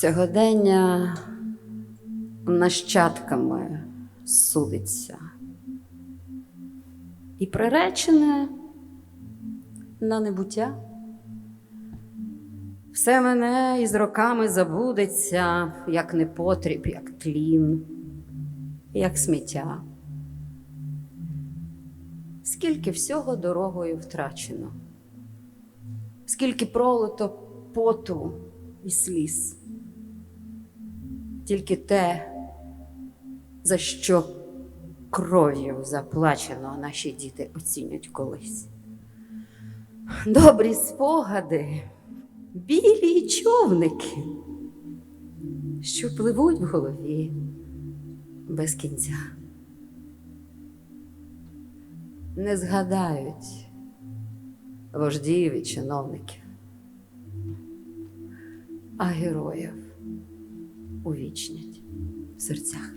Сьогодення нащадками судиться і приречене на небуття. Все мене із роками забудеться, як непотріб, як тлін, як сміття. Скільки всього дорогою втрачено, скільки пролито поту і сліз, тільки те, за що кров'ю заплачено наші діти оцінять колись. Добрі спогади, білі човники, що пливуть в голові без кінця. Не згадають вождів і чиновників, а героїв увічнять в серцях.